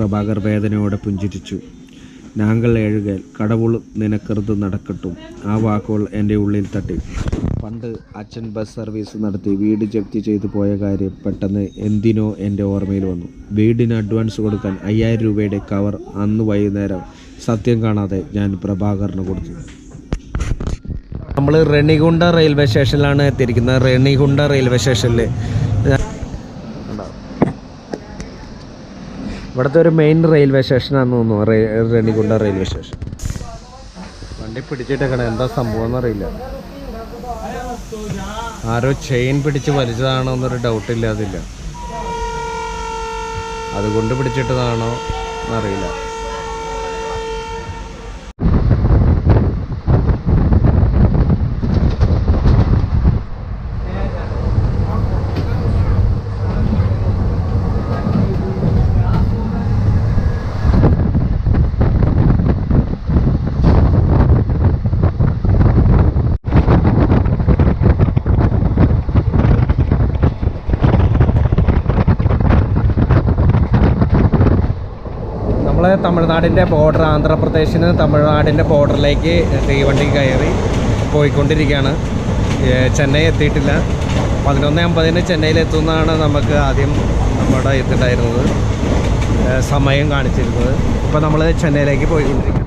പ്രഭാകർ വേദനയോടെ പുഞ്ചിരിച്ചു. നാങ്കൾ എഴുകേൽ കടവുൾ നിനക്കറുത് നടക്കട്ടും. ആ വാക്കുകൾ എന്റെ ഉള്ളിൽ തട്ടി. പണ്ട് അച്ഛൻ ബസ് സർവീസ് നടത്തി വീട് ജപ്തി ചെയ്തു പോയ കാര്യം പെട്ടെന്ന് എന്തിനോ എന്റെ ഓർമ്മയിൽ വന്നു. വീടിന് അഡ്വാൻസ് കൊടുക്കാൻ അയ്യായിരം രൂപയുടെ കവർ അന്ന് വൈകുന്നേരം സത്യം കാണാതെ ഞാൻ പ്രഭാകറിന് കൊടുത്തു. നമ്മൾ റെണിഗുണ്ട റെയിൽവേ സ്റ്റേഷനിലാണ് എത്തിയിരിക്കുന്നത്. റെണിഗുണ്ട റെയിൽവേ സ്റ്റേഷനിൽ ഇവിടുത്തെ ഒരു മെയിൻ റെയിൽവേ സ്റ്റേഷനാണെന്ന് തോന്നുന്നു. റേ- റെണിഗുണ്ട റെയിൽവേ സ്റ്റേഷൻ വണ്ടി പിടിച്ചിട്ടേക്കണ. എന്താ സംഭവം എന്നറിയില്ല. ആരോ ചെയിൻ പിടിച്ച് വലിച്ചതാണോ എന്നൊരു ഡൗട്ട് ഇല്ലാതില്ല. അതുകൊണ്ട് പിടിച്ചിട്ടതാണോ എന്നറിയില്ല. തമിഴ്നാടിന്റെ ബോർഡർ ആന്ധ്രാപ്രദേശിന് തമിഴ്നാടിന്റെ ബോർഡറിലേക്ക് തീവണ്ടി കയറി പോയിക്കൊണ്ടിരിക്കുകയാണ്. ചെന്നൈ എത്തിയിട്ടില്ല. പതിനൊന്ന് അമ്പതിന് ചെന്നൈയിൽ എത്തുന്നതാണ് നമുക്ക് ആദ്യം നമ്മുടെ ഇതുണ്ടായിരുന്നത് സമയം കാണിച്ചിരുന്നത്. ഇപ്പോൾ നമ്മൾ ചെന്നൈയിലേക്ക് പോയിക്കൊണ്ടിരിക്കുകയാണ്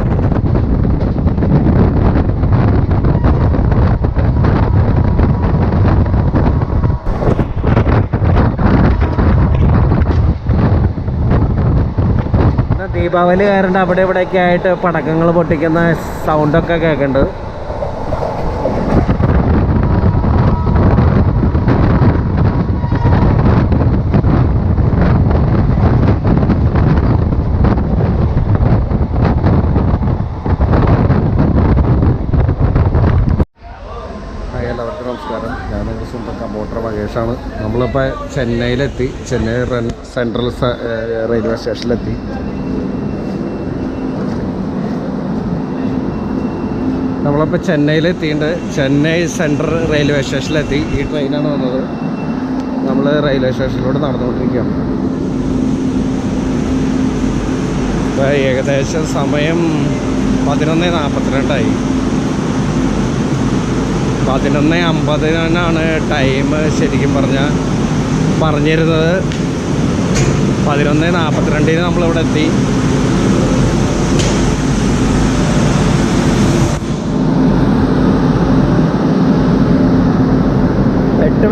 ദീപാവലി കാരണം അവിടെ ഇവിടെയൊക്കെ ആയിട്ട് പടക്കങ്ങൾ പൊട്ടിക്കുന്ന സൗണ്ടൊക്കെ കേൾക്കുന്നുണ്ട് ാണ് നമസ്കാരം. ഞാൻ സ്വന്തം നമ്മളിപ്പോൾ ചെന്നൈയിലെത്തി. ചെന്നൈ സെൻട്രൽ റെയിൽവേ സ്റ്റേഷനിലെത്തി. നമ്മളിപ്പോൾ ചെന്നൈയിലെത്തിയിട്ടുണ്ട് ചെന്നൈ സെൻട്രൽ റെയിൽവേ സ്റ്റേഷനിലെത്തി. ഈ ട്രെയിനാണ് വന്നത്. നമ്മൾ റെയിൽവേ സ്റ്റേഷനിലൂടെ നടന്നുകൊണ്ടിരിക്കുകയാണ്. ഏകദേശം സമയം പതിനൊന്ന് നാൽപ്പത്തിരണ്ടായി പതിനൊന്ന് അമ്പതിനാണ് ടൈം ശരിക്കും പറഞ്ഞാൽ പറഞ്ഞിരുന്നത്. പതിനൊന്ന് നാൽപ്പത്തിരണ്ടിന് നമ്മളിവിടെ എത്തി.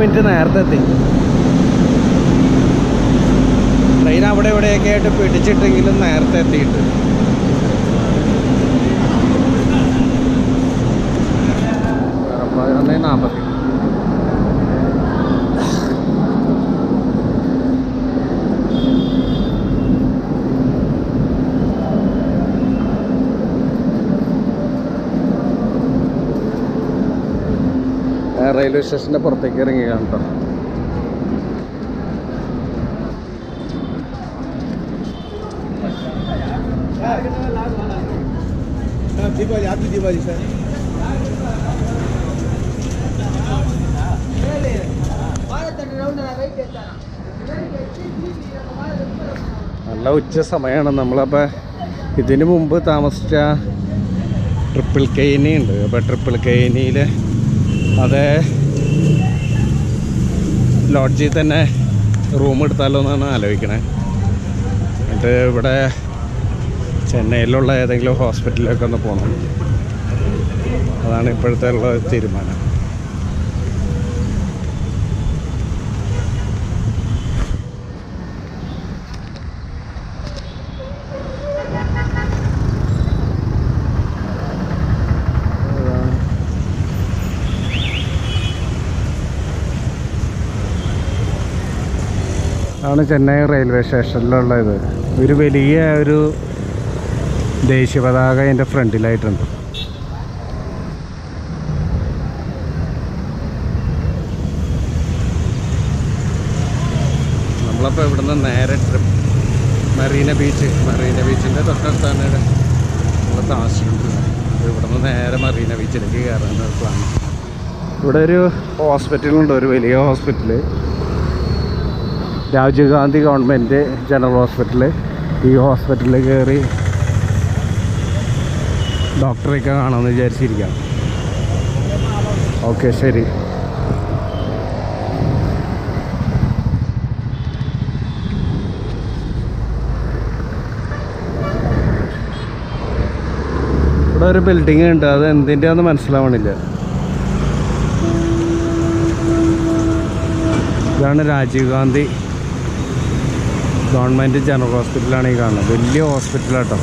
മിനിറ്റ് നേരത്തെ എത്തി. ട്രെയിൻ അവിടെ ഇവിടെയൊക്കെ ആയിട്ട് പിടിച്ചിട്ടെങ്കിലും നേരത്തെ എത്തിയിട്ട്. നാൽപ്പത്തി റെയിൽവേ സ്റ്റേഷൻ്റെ പുറത്തേക്ക് ഇറങ്ങി കേട്ടോ दीपावली हैप्पी दिवाली सर നല്ല ഉച്ച സമയമാണ് നമ്മളപ്പോൾ ഇതിനു മുമ്പ് താമസിച്ച ട്രിപ്പിൾ കെയിനി ഉണ്ട് അപ്പോൾ ട്രിപ്പിൾ കെയിനിയിൽ അത് ലോഡ്ജിൽ തന്നെ റൂം എടുത്താലോ എന്നാണ് ആലോചിക്കണേ. എന്നിട്ട് ഇവിടെ ചെന്നൈയിലുള്ള ഏതെങ്കിലും ഹോസ്പിറ്റലിലൊക്കെ ഒന്ന് പോകണം അതാണ് ഇപ്പോഴത്തെ ഉള്ള തീരുമാനം. ആണ് ചെന്നൈ റെയിൽവേ സ്റ്റേഷനിലുള്ളത് ഒരു വലിയ ഒരു ദേശീയ പതാക അതിന്റെ ഫ്രണ്ടിലായിട്ടുണ്ട്. നമ്മളപ്പോൾ ഇവിടുന്ന് നേരെ ട്രിപ്പ് മറീന ബീച്ച് മറീന ബീച്ചിന്റെ തൊട്ടടുത്താണ് നമ്മളെ താമസിച്ചുകൊണ്ടിരുന്നത് അപ്പോൾ ഇവിടുന്ന് നേരെ മറീന ബീച്ചിലേക്ക് കയറാൻ പ്ലാൻ ഇവിടെ ഒരു ഹോസ്പിറ്റലുണ്ട് ഒരു വലിയ hospital Rajiv Gandhi government general hospital ഈ ഹോസ്പിറ്റലിൽ കയറി ഡോക്ടറെയൊക്കെ കാണാമെന്ന് വിചാരിച്ചിരിക്കാം. ഓക്കെ ശരി. ഇവിടെ ഒരു ബിൽഡിംഗ് ഉണ്ട്. അത് എന്തിന്റെയാന്ന് മനസ്സിലാവണില്ല. ഇതാണ് രാജീവ് ഗാന്ധി ഗവൺമെന്റ് ജനറൽ ഹോസ്പിറ്റലാണ് ഈ കാണുന്നത്. വലിയ ഹോസ്പിറ്റലാട്ടോ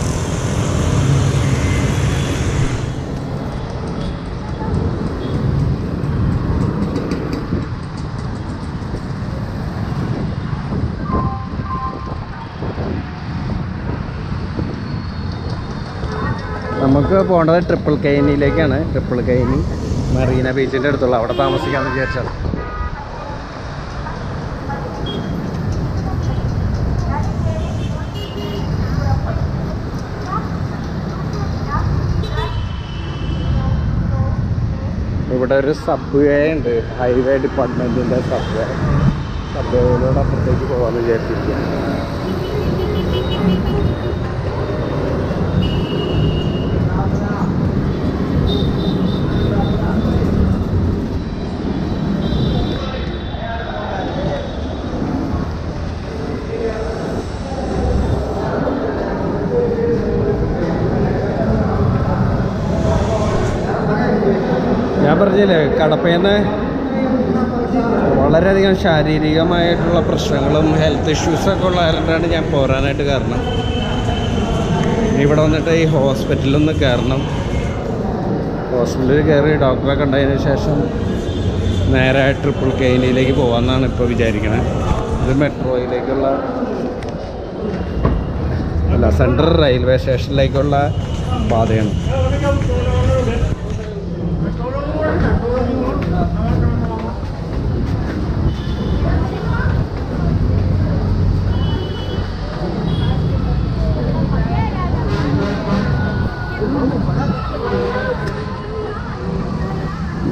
നമുക്ക് പോകേണ്ടത് ട്രിപ്പിൾ കൈനിയിലേക്കാണ് ട്രിപ്പിൾ കൈനി മറീന ബീച്ചിന്റെ അടുത്തുള്ള. അവിടെ താമസിക്കാമെന്ന് വിചാരിച്ചാണ് ഇവിടെ ഒരു സബ്വേ ഉണ്ട്. ഹൈവേ ഡിപ്പാർട്ട്മെന്റിന്റെ സബ്വേ സബ്വേയിലൂടെ സബ് വേയിലൂടെ അപ്പുറത്തേക്ക് പോകാമെന്ന് വിചാരിച്ചിരിക്കുകയാണ് ഞാൻ പറഞ്ഞില്ലേ കടപ്പേന്ന് വളരെയധികം ശാരീരികമായിട്ടുള്ള പ്രശ്നങ്ങളും ഹെൽത്ത് ഇഷ്യൂസൊക്കെ ഉള്ള കാരണമാണ് ഞാൻ പോരാനായിട്ട് കാരണം. ഇവിടെ വന്നിട്ട് ഈ ഹോസ്പിറ്റലൊന്ന് കയറണം. ഹോസ്പിറ്റലിൽ കയറി ഡോക്ടറെ കണ്ടതിന് ശേഷം നേരെ ട്രിപ്പിൾ കെയിനിയിലേക്ക് പോകാമെന്നാണ് ഇപ്പോൾ വിചാരിക്കണത് ഇത് മെട്രോയിലേക്കുള്ള അല്ല സെൻട്രൽ റെയിൽവേ സ്റ്റേഷനിലേക്കുള്ള പാതയാണ്.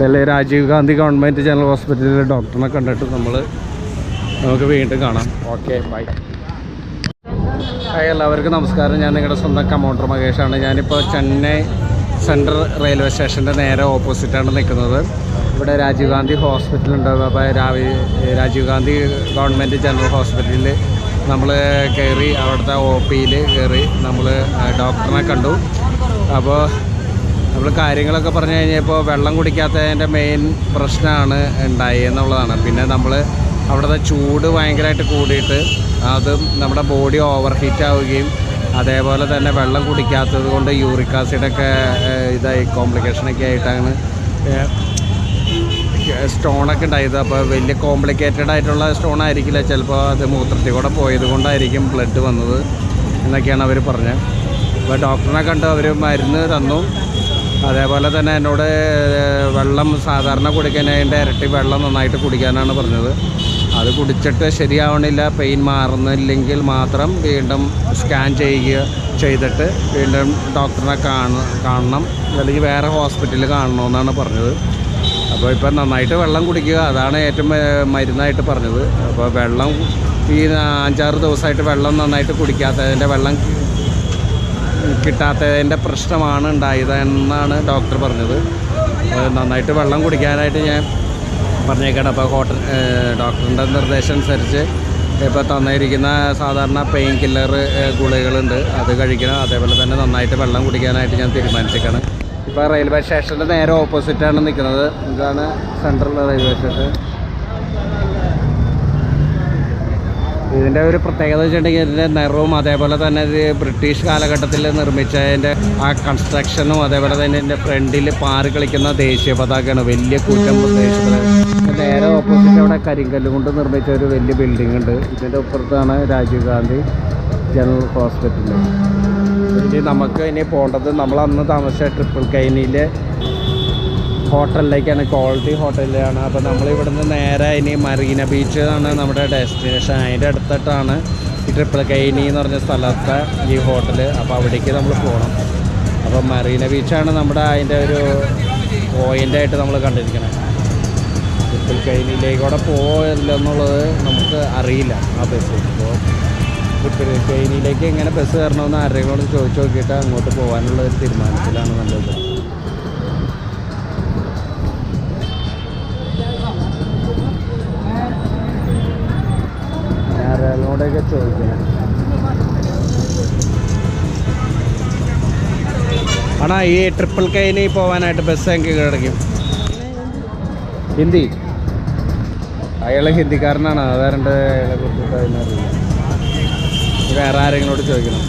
ഡൽഹി രാജീവ് ഗാന്ധി ഗവൺമെന്റ് ജനറൽ ഹോസ്പിറ്റലിലെ ഡോക്ടറിനെ കണ്ടിട്ട് നമ്മൾ നമുക്ക് വീണ്ടും കാണാം. Okay bye. ഹായ് എല്ലാവർക്കും നമസ്കാരം. ഞാൻ നിങ്ങളുടെ സ്വന്തം കമൗണ്ടർ മഹേഷാണ് ഞാനിപ്പോൾ ചെന്നൈ സെൻട്രൽ റെയിൽവേ സ്റ്റേഷന്റെ നേരെ ഓപ്പോസിറ്റാണ് നിൽക്കുന്നത്. ഇവിടെ രാജീവ് ഗാന്ധി ഹോസ്പിറ്റൽ ഉണ്ട്. അപ്പോൾ രാവി- രാജീവ് ഗാന്ധി ഗവൺമെന്റ് ജനറൽ ഹോസ്പിറ്റലിൽ നമ്മൾ കയറി അവിടുത്തെ ഒ പിയിൽ കയറി നമ്മൾ ഡോക്ടറിനെ കണ്ടു. അപ്പോൾ കാര്യങ്ങളൊക്കെ പറഞ്ഞു കഴിഞ്ഞപ്പോൾ വെള്ളം കുടിക്കാത്തതിന്റെ മെയിൻ പ്രശ്നമാണ് ഉണ്ടായി എന്നുള്ളതാണ്. പിന്നെ നമ്മൾ അവിടുത്തെ ചൂട് ഭയങ്കരമായിട്ട് കൂടിയിട്ട് അതും നമ്മുടെ ബോഡി ഓവർ ഹീറ്റ് ആവുകയും അതേപോലെ തന്നെ വെള്ളം കുടിക്കാത്തത് കൊണ്ട് യൂറിക് ആസിഡൊക്കെ ഇതായി കോംപ്ലിക്കേഷനൊക്കെ ആയിട്ടാണ് സ്റ്റോണൊക്കെ ഉണ്ടായത്. അപ്പോൾ വലിയ കോംപ്ലിക്കേറ്റഡ് ആയിട്ടുള്ള സ്റ്റോൺ ആയിരിക്കില്ല. ചിലപ്പോൾ അത് മൂത്രത്തിൽ കൂടെ പോയത് കൊണ്ടായിരിക്കും ബ്ലഡ് വന്നത് എന്നൊക്കെയാണ് അവർ പറഞ്ഞത്. അപ്പോൾ ഡോക്ടറിനെ കണ്ട് അവർ മരുന്ന് തന്നു. അതേപോലെ തന്നെ എന്നോട് വെള്ളം സാധാരണ കുടിക്കാനായിട്ട് ഇരട്ടി വെള്ളം നന്നായിട്ട് കുടിക്കാനാണ് പറഞ്ഞത്. അത് കുടിച്ചിട്ട് ശരിയാവണില്ല പെയിൻ മാറുന്നില്ലെങ്കിൽ മാത്രം വീണ്ടും സ്കാൻ ചെയ്യുക ചെയ്തിട്ട് വീണ്ടും ഡോക്ടറിനെ കാണ കാണണം അല്ലെങ്കിൽ വേറെ ഹോസ്പിറ്റലിൽ കാണണമെന്നാണ് പറഞ്ഞത്. അപ്പോൾ ഇപ്പം നന്നായിട്ട് വെള്ളം കുടിക്കുക അതാണ് ഏറ്റവും മരുന്നായിട്ട് പറഞ്ഞത്. അപ്പോൾ വെള്ളം ഈ അഞ്ചാറ് ദിവസമായിട്ട് വെള്ളം നന്നായിട്ട് കുടിക്കാത്തതിന്റെ വെള്ളം കിട്ടാത്തതിന്റെ പ്രശ്നമാണ് ഉണ്ടായത് എന്നാണ് ഡോക്ടർ പറഞ്ഞത്. നന്നായിട്ട് വെള്ളം കുടിക്കാനായിട്ട് ഞാൻ പറഞ്ഞേക്കാണ്. അപ്പോൾ ഹോട്ടൽ ഡോക്ടറിന്റെ നിർദ്ദേശം അനുസരിച്ച് ഇപ്പോൾ തന്നിരിക്കുന്ന സാധാരണ പെയിൻ കില്ലർ ഗുളികളുണ്ട് അത് കഴിക്കണം. അതേപോലെ തന്നെ നന്നായിട്ട് വെള്ളം കുടിക്കാനായിട്ട് ഞാൻ തീരുമാനിച്ചേക്കാണ്. ഇപ്പോൾ റെയിൽവേ സ്റ്റേഷന്റെ നേരെ ഓപ്പോസിറ്റാണ് നിൽക്കുന്നത്. ഇതാണ് സെൻട്രൽ റെയിൽവേ സ്റ്റേഷൻ. ഇതിന്റെ ഒരു പ്രത്യേകത വെച്ചിട്ടുണ്ടെങ്കിൽ ഇതിന്റെ നിറവും അതേപോലെ തന്നെ ഇത് ബ്രിട്ടീഷ് കാലഘട്ടത്തിൽ നിർമ്മിച്ചതിന്റെ ആ കൺസ്ട്രക്ഷനും അതേപോലെ തന്നെ ഇതിന്റെ ഫ്രണ്ടിൽ പാറി കളിക്കുന്ന ദേശീയ പതാകയാണ് വലിയ കൂറ്റം ദേശീയ നേരെ ഓപ്പോസിറ്റ് അവിടെ കരിങ്കല്ല് കൊണ്ട് നിർമ്മിച്ച ഒരു വലിയ ബിൽഡിംഗ് ഉണ്ട്. ഇതിന്റെ അപ്പുറത്താണ് രാജീവ് ഗാന്ധി ജനറൽ ഹോസ്പിറ്റൽ ഇനി നമുക്ക് ഇനി പോകേണ്ടത് നമ്മൾ അന്ന് താമസിച്ച ട്രിപ്പിൾ കൈനിയിലെ ഹോട്ടലിലേക്കാണ് ക്വാളിറ്റി ഹോട്ടലിലാണ് അപ്പോൾ നമ്മൾ ഇവിടുന്ന് നേരെ ഇനി മറീന ബീച്ച് നമ്മുടെ ഡെസ്റ്റിനേഷൻ അതിന്റെ അടുത്തിട്ടാണ് ഈ ട്രിപ്പിൾ കൈനി എന്ന് പറഞ്ഞ സ്ഥലത്തെ ഈ ഹോട്ടൽ അപ്പോൾ അവിടേക്ക് നമ്മൾ പോകണം അപ്പോൾ മറീന ബീച്ചാണ് നമ്മുടെ അതിന്റെ ഒരു പോയിന്റായിട്ട് നമ്മൾ കണ്ടിരിക്കുന്നത് ട്രിപ്പിൾ കൈനിയിലേക്കൂടെ പോകില്ലെന്നുള്ളത് നമുക്ക് അറിയില്ല ആ ബസ് ഇപ്പോൾ ട്രിപ്പിൾ കൈനിയിലേക്ക് എങ്ങനെ ബസ് കയറണമെന്ന് ആരെങ്കിലും ചോദിച്ചു നോക്കിയിട്ട് അങ്ങോട്ട് പോകാനുള്ള ഒരു തീരുമാനത്തിലാണ് നല്ലത്. ആരെങ്കിലോടൊക്കെ ചോദിക്കണം. ആണാ ഈ ട്രിപ്പിൾ കെയിന് പോകാനായിട്ട് ബസ് എനിക്ക് കിടക്കും ഹിന്ദി. അയാൾ ഹിന്ദിക്കാരനാണ്. അതാരണ്ട് അയാളെ കുറിച്ചിട്ട് അതിനറിയില്ല വേറെ ആരെങ്കിലോട് ചോദിക്കണം.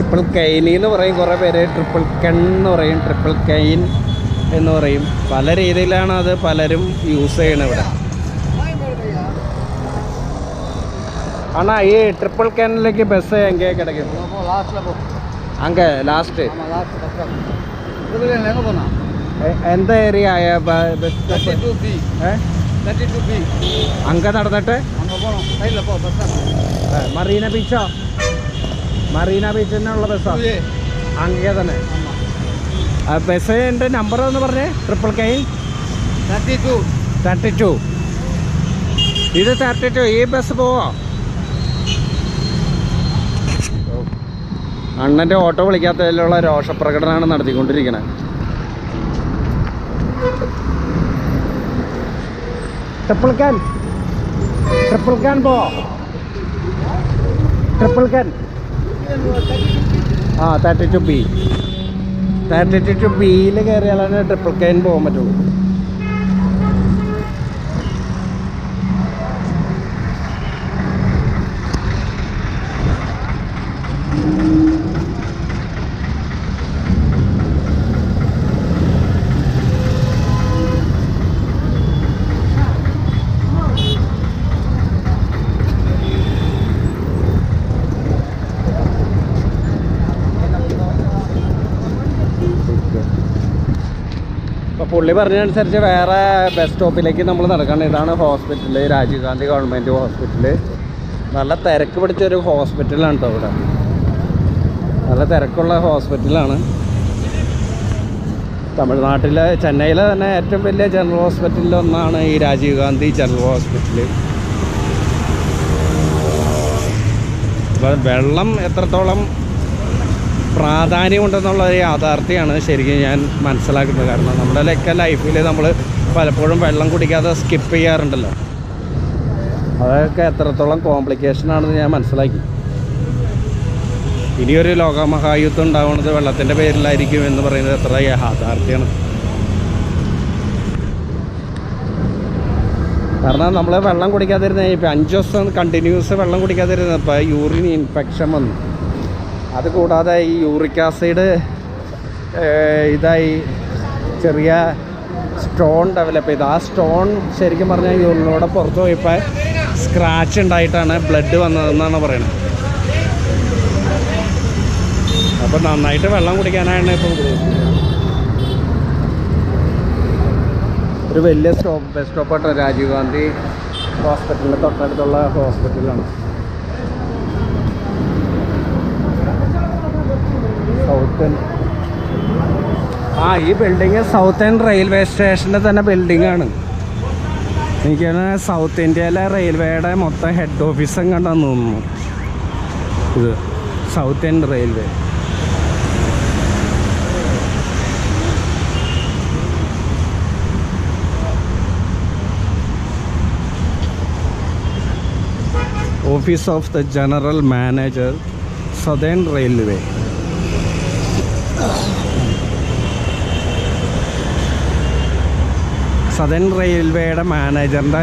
ട്രിപ്പിൾ കൈനി എന്ന് പറയും കുറേ പേര്. ട്രിപ്പിൾ കൺ എന്ന് പറയും ട്രിപ്പിൾ കൈൻ എന്ന് പറയും. പല രീതിയിലാണ് അത് പലരും യൂസ് ചെയ്യണത് ഇവിടെ. അണ്ണാ ഈ ട്രിപ്പിൾ കെനിലേക്ക് ബസ് എങ്കേ കിടക്കും? അങ്ങ് ലാസ്റ്റ് എന്താ ഏരിയ ആയ അങ്ക അങ്ങ നടന്നിട്ട്? മറീന ബീച്ചോ മറീന ബീച്ച് തന്നെയുള്ള ബസ്സോ അങ്ങേ തന്നെ. ആ ബസ്സിന്റെ നമ്പർ എന്ന് പറഞ്ഞേ. Triplicane thirty two thirty two ഇത് തേർട്ടി ടു ഈ ബസ് പോവോ? അണ്ണന്റെ ഓട്ടോ വിളിക്കാത്തതിലുള്ള രോഷപ്രകടനമാണ് നടത്തിക്കൊണ്ടിരിക്കുന്നത് ട്രിപ്പിൾ ക്യാൻ ട്രിപ്പിൾ ക്യാൻ പോ. ട്രിപ്പിൾ കാൻ ആ thirty two B thirty two ബിയിൽ കയറിയാലാണ് ട്രിപ്പിൾ കെയിൻ പോകാൻ പറ്റുള്ളൂ അപ്പോൾ പുള്ളി പറഞ്ഞതനുസരിച്ച് വേറെ ബസ് സ്റ്റോപ്പിലേക്ക് നമ്മൾ നടക്കണം. ഇതാണ് hospital Rajiv Gandhi government hospital നല്ല തിരക്ക് പിടിച്ചൊരു ഹോസ്പിറ്റലാണ് കേട്ടോ ഇവിടെ. നല്ല തിരക്കുള്ള ഹോസ്പിറ്റലാണ് തമിഴ്നാട്ടിലെ ചെന്നൈയിലെ തന്നെ ഏറ്റവും വലിയ ജനറൽ ഹോസ്പിറ്റലിൽ ഒന്നാണ് ഈ രാജീവ് ഗാന്ധി ജനറൽ ഹോസ്പിറ്റൽ വെള്ളം എത്രത്തോളം പ്രാധാന്യമുണ്ടെന്നുള്ള ഒരു യാഥാർത്ഥ്യമാണ് ശരിക്കും ഞാൻ മനസ്സിലാക്കുന്നത്. കാരണം നമ്മുടെ ഒക്കെ ലൈഫിൽ നമ്മൾ പലപ്പോഴും വെള്ളം കുടിക്കാതെ സ്കിപ്പ് ചെയ്യാറുണ്ടല്ലോ. അതൊക്കെ എത്രത്തോളം കോംപ്ലിക്കേഷൻ ആണെന്ന് ഞാൻ മനസ്സിലാക്കി. ഇനിയൊരു ലോകമഹായുദ്ധം ഉണ്ടാവുന്നത് വെള്ളത്തിന്റെ പേരിലായിരിക്കും എന്ന് പറയുന്നത് എത്ര യാഥാർത്ഥ്യമാണ്. കാരണം നമ്മൾ വെള്ളം കുടിക്കാതിരുന്ന ഇപ്പം അഞ്ച് ദിവസം കണ്ടിന്യൂസ് വെള്ളം കുടിക്കാതിരുന്നപ്പോൾ യൂറിൻ ഇൻഫെക്ഷൻ വന്നു. അത് കൂടാതെ ഈ യൂറിക് ആസിഡ് ഇതായി ചെറിയ സ്റ്റോൺ ഡെവലപ്പ് ചെയ്ത്. ആ സ്റ്റോൺ ശരിക്കും പറഞ്ഞാൽ യൂറിനോടെ പുറത്ത് പോയപ്പോൾ സ്ക്രാച്ച് ഉണ്ടായിട്ടാണ് ബ്ലഡ് വന്നതെന്നാണ് പറയുന്നത്. അപ്പോൾ നന്നായിട്ട് വെള്ളം കുടിക്കാനാണ് ഇപ്പോൾ ഒരു വലിയ സ്റ്റോപ്പ് ബസ് സ്റ്റോപ്പായിട്ട് രാജീവ് ഗാന്ധി ഹോസ്പിറ്റലിന്റെ തൊട്ടടുത്തുള്ള ഹോസ്പിറ്റലാണ് ആ ഈ ബിൽഡിങ് സൗത്ത് ഇന്ത്യൻ റെയിൽവേ സ്റ്റേഷന്റെ തന്നെ ബിൽഡിംഗ് ആണ്. എനിക്ക് സൗത്ത് ഇന്ത്യയിലെ റെയിൽവേയുടെ മൊത്തം ഹെഡ് ഓഫീസും കണ്ടെന്ന് തോന്നുന്നു ഇത് south Indian railway office of the general manager southern railway southern റെയിൽവേയുടെ മാനേജറിന്റെ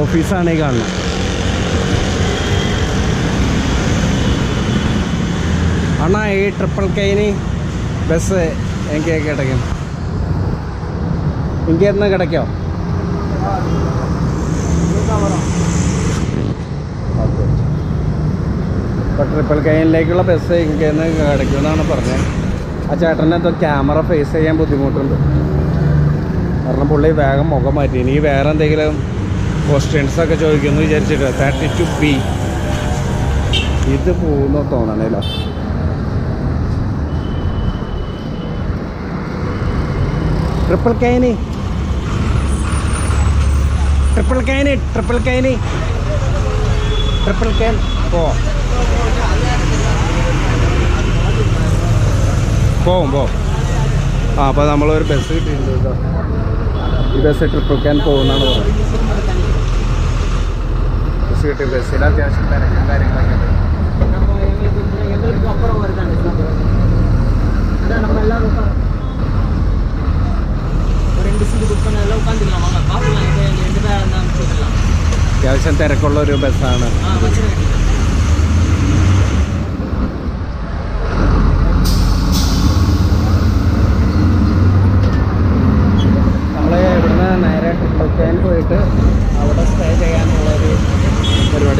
ഓഫീസാണ് ഈ കാണുന്നത്. അണ്ണാ ഈ ട്രിപ്പിൾ കെയിന് ബസ് എനിക്ക് കിടക്കും. എനിക്ക് എന്ന് കിടക്കോ? ഇപ്പോൾ ട്രിപ്പിൾ കെയിനിലേക്കുള്ള ബസ് ഇങ്ങനെ കിടക്കുമെന്നാണ് പറഞ്ഞത്. ആ ചേട്ടന്റെ എന്തോ ക്യാമറ ഫേസ് ചെയ്യാൻ ബുദ്ധിമുട്ടുണ്ട്. കാരണം പുള്ളി വേഗം മുഖം മാറ്റി. ഇനി വേറെ എന്തെങ്കിലും ക്വസ്റ്റ്യൻസൊക്കെ ചോദിക്കുമെന്ന് വിചാരിച്ചിട്ട് തേർട്ടി ടു പി ഇത് പോകുന്നു തോന്നണില്ല. Triplicane. Triplicane Triplicane. Triplicane ഓ പോവും പോവും ആ അപ്പോൾ നമ്മളൊരു ബസ് കിട്ടിയിട്ടുണ്ട് കേട്ടോ. ഈ ബസ് ട്രിപ്പിക്കാൻ പോകുന്നതാണ് പറയുന്നത് ബസ് കിട്ടിയ ബസ്സിൽ അത്യാവശ്യം തിരക്കും കാര്യങ്ങളൊക്കെ ഉണ്ട്. അത്യാവശ്യം തിരക്കുള്ള ഒരു ബസ്സാണ്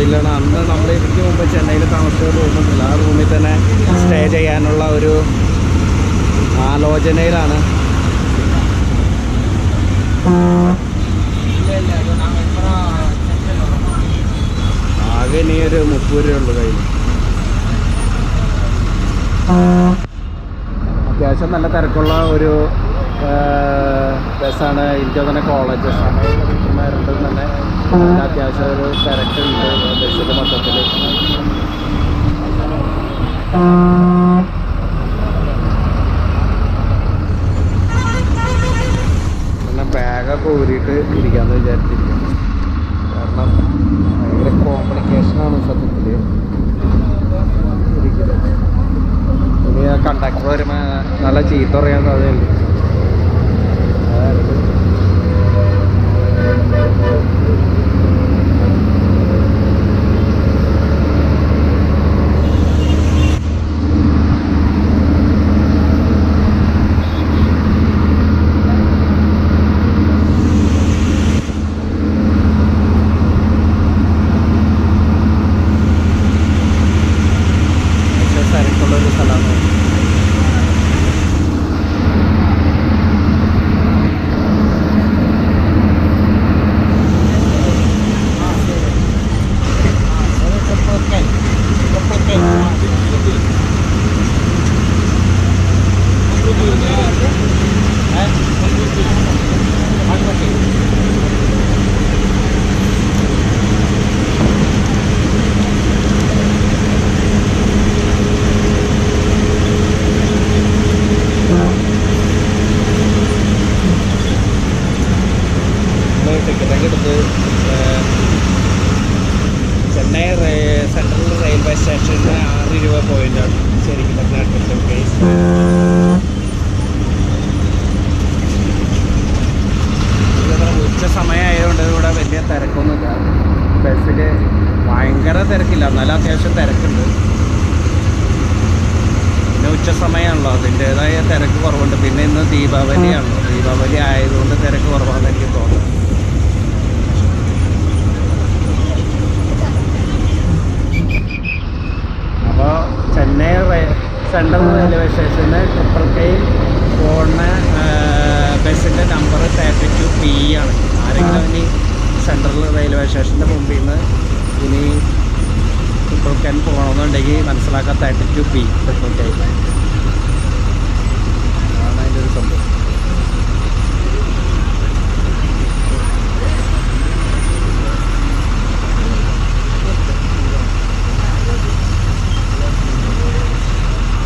റൂമിലാണ് അന്ന് നമ്മൾ എനിക്ക് മുമ്പ് ചെന്നൈയിൽ താമസിച്ച റൂമുണ്ടല്ലോ ആ റൂമിൽ തന്നെ സ്റ്റേ ചെയ്യാനുള്ള ഒരു ആലോചനയിലാണ്. ആകെ ഇനി ഒരു മുപ്പത് രൂപ കയ്യിൽ അത്യാവശ്യം നല്ല തിരക്കുള്ള ഒരു ബസ്സാണ് എനിക്ക് തന്നെ കോളേജ് സമയത്തുണ്ട് തന്നെ. നല്ല അത്യാവശ്യം ഒരു തിരക്കുണ്ട് ബസ്സിന്റെ മൊത്തത്തിൽ പിന്നെ ബാഗൊക്കെ ഊരിയിട്ട് ഇരിക്കാമെന്ന് വിചാരിച്ചിരിക്കും കാരണം ഭയങ്കര കോംപ്ലിക്കേഷനാണ് സത്യത്തിൽ ഇരിക്കുന്നത്. ഇനി ആ കണ്ടക്ടർ വരുമ്പോൾ നല്ല ചീത്ത പറയാൻ സാധ്യതയുണ്ട്. Saturday. റെയിൽവേ സ്റ്റേഷന്റെ മുമ്പിൽ നിന്ന് ഇനി ട്രിപ്പിൾ കെൻ പോകണമെന്നുണ്ടെങ്കിൽ മനസ്സിലാക്കാൻ thirty two P Triplicane അതാണ് അതിന്റെ ഒരു സംഭവം.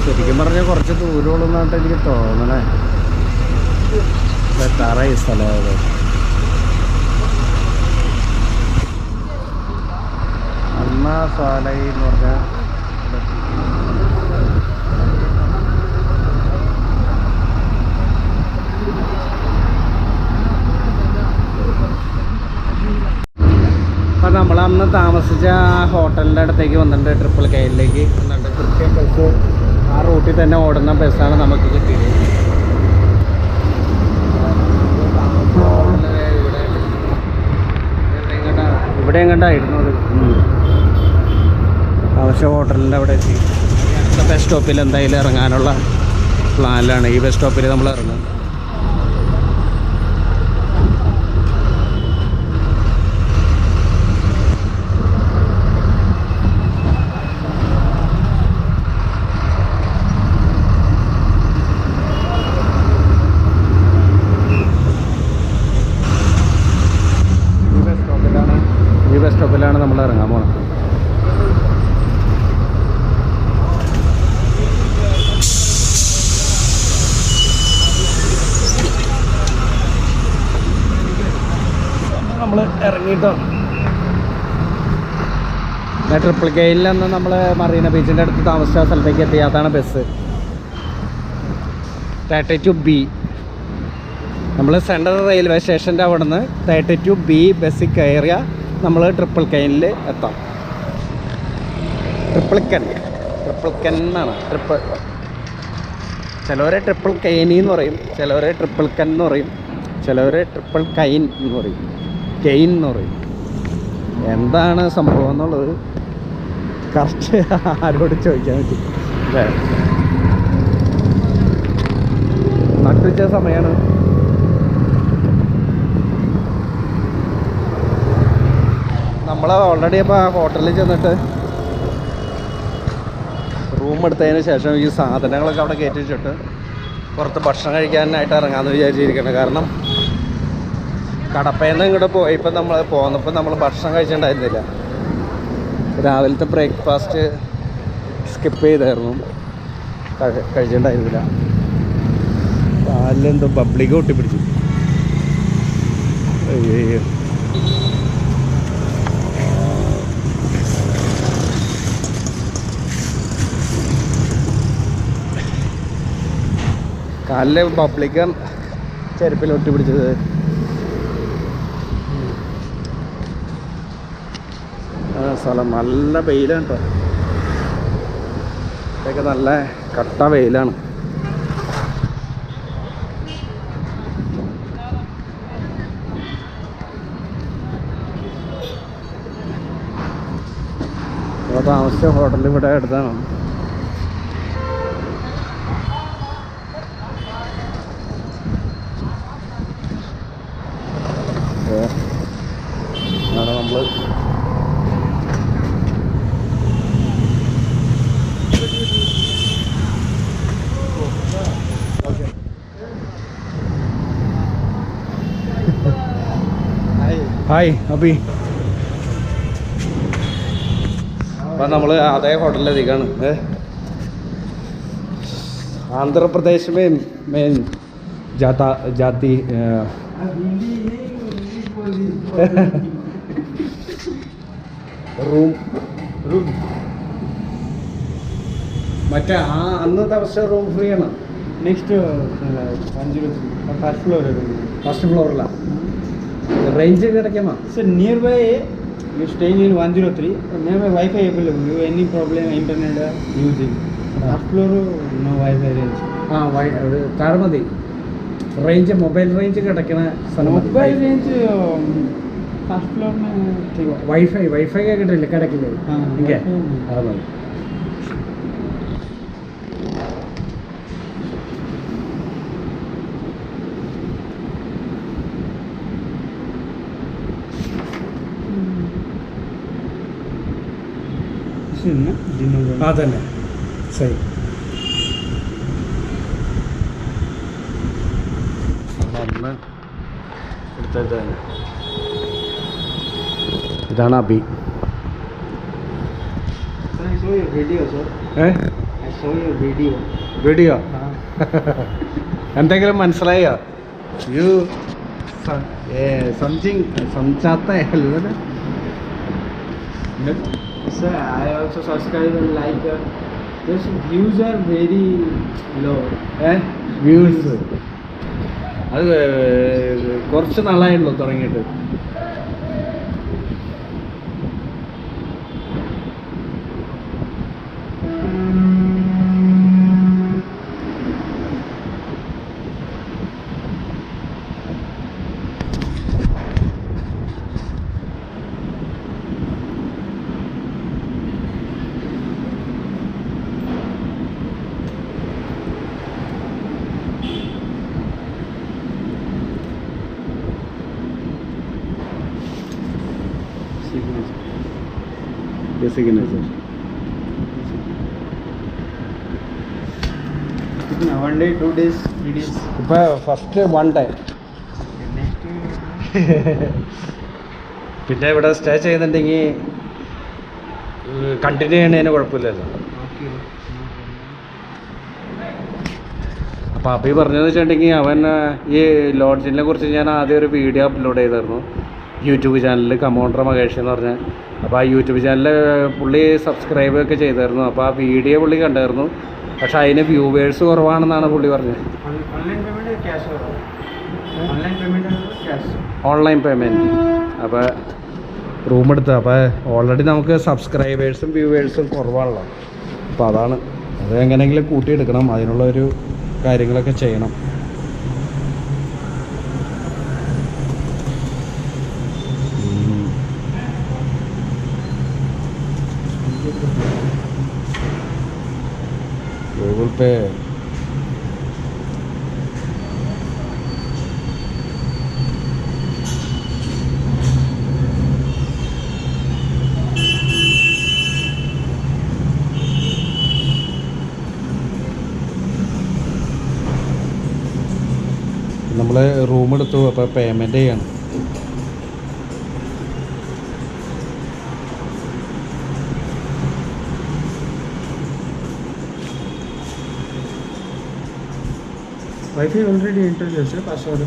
ശരിക്കും പറഞ്ഞാൽ കുറച്ച് ദൂരമുള്ളതായിട്ട് എനിക്ക് തോന്നണേ. എത്താറ ഈ അണ്ണാ എന്ന് അപ്പം നമ്മൾ അന്ന് താമസിച്ച ആ ഹോട്ടലിന്റെ അടുത്തേക്ക് വന്നിട്ടുണ്ട് ട്രിപ്പിൾ കെയിലേക്ക് വന്നിട്ടുണ്ട്. കൃത്യം ബസ് ആ റൂട്ടിൽ തന്നെ ഓടുന്ന ബസ്സാണ് നമുക്ക് കിട്ടിയത്. ഇവിടെ എങ്ങോട്ടായിരുന്നു അത് ആവശ്യ ഹോട്ടലിന്റെ അവിടെ എത്തി. ബസ് സ്റ്റോപ്പിൽ എന്തായാലും ഇറങ്ങാനുള്ള പ്ലാനിലാണ് ഈ ബസ് സ്റ്റോപ്പിൽ നമ്മൾ ഇറങ്ങും നമ്മൾ ഇറങ്ങാൻ പോകണം ഇറങ്ങിയിട്ടോ ട്രിപ്പിൾ കെയിൽ നിന്ന് നമ്മൾ മറീന ബീച്ചിന്റെ അടുത്ത് താമസിച്ച സ്ഥലത്തേക്ക് എത്തി. അതാണ് ബസ് തേർട്ടി ടു ബി നമ്മൾ സെൻട്രൽ റെയിൽവേ സ്റ്റേഷന്റെ അവിടെ നിന്ന് തേർട്ടി ടു ബി ബസ്സിൽ കയറിയ നമ്മൾ ട്രിപ്പിൾ കെയിനിൽ എത്താം. ട്രിപ്പിൾ കെൻ ട്രിപ്പിൾ കെൻ എന്നാണ്. ട്രിപ്പിൾ ചിലവരെ ട്രിപ്പിൾ കെയിനി എന്ന് പറയും. ചിലവരെ ട്രിപ്പിൾ കെൻ എന്ന് പറയും. ചിലവരെ ട്രിപ്പിൾ കൈൻ എന്ന് പറയും. കെയിൻ എന്ന് പറയും. എന്താണ് സംഭവം എന്നുള്ളത് കറക്റ്റ് ആരോട് ചോദിക്കാൻ പറ്റും അല്ലേ? നട്ടുച്ച സമയമാണ് നമ്മൾ ഓൾറെഡി അപ്പോൾ ഹോട്ടലിൽ ചെന്നിട്ട് റൂം എടുത്തതിന് ശേഷം ഈ സാധനങ്ങളൊക്കെ അവിടെ കയറ്റി വെച്ചിട്ട് പുറത്ത് ഭക്ഷണം കഴിക്കാനായിട്ട് ഇറങ്ങാമെന്ന് വിചാരിച്ചിരിക്കണം. കാരണം കടപ്പയിൽ നിന്ന് ഇങ്ങോട്ട് പോയപ്പോൾ നമ്മൾ പോന്നപ്പോൾ നമ്മൾ ഭക്ഷണം കഴിച്ചിട്ടുണ്ടായിരുന്നില്ല. രാവിലത്തെ ബ്രേക്ക്ഫാസ്റ്റ് സ്കിപ്പ് ചെയ്തായിരുന്നു. കഴി- കഴിച്ചിട്ടുണ്ടായിരുന്നില്ല. പാലിലെന്തോ പബ്ലിക് ഒട്ടിപ്പിടിച്ചു അയ്യോ കാലിലെ പബ്ലിക്കാണ് ചെരുപ്പിൽ ഒട്ടിപ്പിടിച്ചത്. സ്ഥലം നല്ല വെയിലാണ് കേട്ടോ നല്ല കട്ട വെയിലാണ്. താമസിച്ച ഹോട്ടലിൽ ഇവിടെ അടുത്താണ് ഏ, അവിടെ നമ്മൾ ഹായ് അബി. അപ്പൊ നമ്മൾ അതേ ഹോട്ടലിലേക്കാണ് ആന്ധ്രാപ്രദേശ് മേ മെയിൻ ജാത ജാതി റൂം റൂം. മറ്റേ ആ അന്ന് ദിവസം റൂം ഫ്രീ ആണ്. നെക്സ്റ്റ് ഫസ്റ്റ് ഫ്ലോറിലാണ് ഫസ്റ്റ് ഫ്ലോറിലാണ് range கிடைக்குமா sir nearby you staying in 103 nearby wi-fi available you any problem internet using first floor no wi-fi range ആ വൈ കാർ മതി റേഞ്ച് മൊബൈൽ റേഞ്ച് കിടക്കണ മൊബൈൽ റേഞ്ച് ഫസ്റ്റ് ഫ്ലോറിന് വൈഫൈ വൈഫൈ ഒക്കെ കിട്ടില്ല കിടക്കില്ലേ അത് മതി I saw ഇതാണ് അബി വീഡിയോ എന്തെങ്കിലും മനസ്സിലായോ? യു. സംതിങ് സംസാത്ത അല്ലേ? Sir, I also subscribe and like. Uh, those views are very low. Eh? Views. അത് കുറച്ച് നാളായുള്ളൂ തുടങ്ങിയിട്ട് signature One day, two days, three days. First one day. പിന്നെ ഇവിടെ സ്റ്റേ ചെയ്യുന്നുണ്ടെങ്കിൽ കണ്ടിന്യൂ ചെയ്യണതിന് കുഴപ്പമില്ലല്ലോ അപ്പോൾ അഭി പറഞ്ഞതെന്ന് വെച്ചിട്ടുണ്ടെങ്കിൽ അവൻ ഈ ലോഡ്ജിനെ കുറിച്ച് ഞാൻ ആദ്യം ഒരു വീഡിയോ അപ്ലോഡ് ചെയ്തായിരുന്നു യൂട്യൂബ് ചാനൽ കമോണ്ടർ മഹേഷ് എന്ന് പറഞ്ഞ. അപ്പോൾ ആ യൂട്യൂബ് ചാനൽ പുള്ളി സബ്സ്ക്രൈബ് ഒക്കെ ചെയ്തായിരുന്നു. അപ്പോൾ ആ വീഡിയോ പുള്ളി കണ്ടായിരുന്നു. പക്ഷേ അതിന് വ്യൂവേഴ്സ് കുറവാണെന്നാണ് പുള്ളി പറഞ്ഞത് ഓൺലൈൻ പേയ്മെന്റ് അപ്പോൾ റൂം എടുത്ത് അപ്പോൾ ഓൾറെഡി നമുക്ക് സബ്സ്ക്രൈബേഴ്സും വ്യൂവേഴ്സും കുറവാണല്ലോ. അപ്പോൾ അതാണ്. അത് എങ്ങനെയെങ്കിലും കൂട്ടിയെടുക്കണം. അതിനുള്ള ഒരു കാര്യങ്ങളൊക്കെ ചെയ്യണം. ഗൂഗിൾ പേ നമ്മൾ റൂം എടുത്തു അപ്പോൾ പേയ്മെന്റ് ചെയ്യണം. వైఫై ఆల్రెడీ ఎంటర్ చేసే పాస్వర్డ్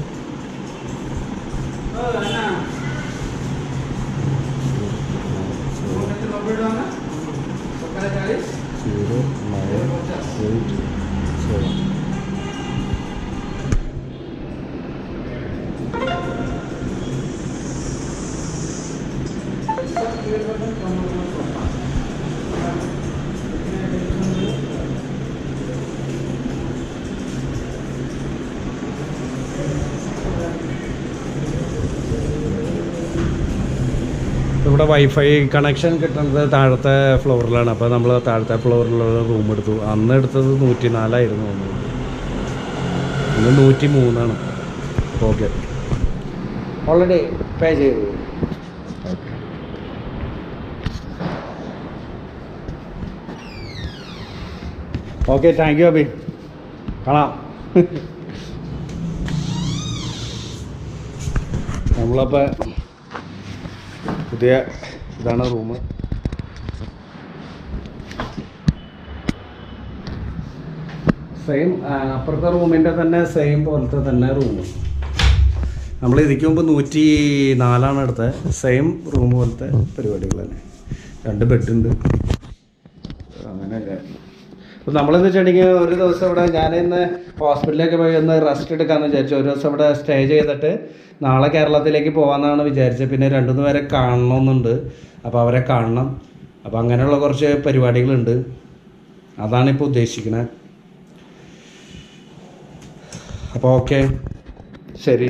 అన్న ഇവിടെ വൈഫൈ കണക്ഷൻ കിട്ടുന്നത് താഴത്തെ ഫ്ലോറിലാണ് അപ്പോൾ നമ്മൾ താഴത്തെ ഫ്ലോറിലുള്ള റൂം എടുത്തു. അന്ന് എടുത്തത് നൂറ്റി നാലായിരുന്നു ഇന്ന് നൂറ്റി മൂന്നാണ് ഓക്കെ. ഓൾറെഡി പേ ചെയ്തു. ഓക്കെ താങ്ക് യു അബി കാണാം. നമ്മളപ്പോൾ പുതിയ ഇതാണ് റൂം. സെയിം അപ്പുറത്തെ റൂമിന്റെ തന്നെ സെയിം പോലത്തെ തന്നെ റൂം. നമ്മൾ ഇതിക്ക് മുമ്പ് നൂറ്റി നാലാണ് എടുത്തത്. സെയിം റൂം പോലത്തെ പരിപാടികൾ തന്നെ. രണ്ട് ബെഡുണ്ട് അപ്പോൾ നമ്മളെന്ന് വെച്ചിട്ടുണ്ടെങ്കിൽ ഒരു ദിവസം ഇവിടെ ഞാൻ ഇന്ന് ഹോസ്പിറ്റലിലേക്ക് പോയി ഒന്ന് റെസ്റ്റ് എടുക്കാമെന്ന് വിചാരിച്ചു. ഒരു ദിവസം ഇവിടെ സ്റ്റേ ചെയ്തിട്ട് നാളെ കേരളത്തിലേക്ക് പോകാമെന്നാണ് വിചാരിച്ചത്. പിന്നെ രണ്ടു മൂന്ന് പേരെ കാണണമെന്നുണ്ട് അപ്പോൾ അവരെ കാണണം. അപ്പോൾ അങ്ങനെയുള്ള കുറച്ച് പരിപാടികളുണ്ട്. അതാണ് ഇപ്പോൾ ഉദ്ദേശിക്കുന്നത് അപ്പോൾ ഓക്കെ ശരി.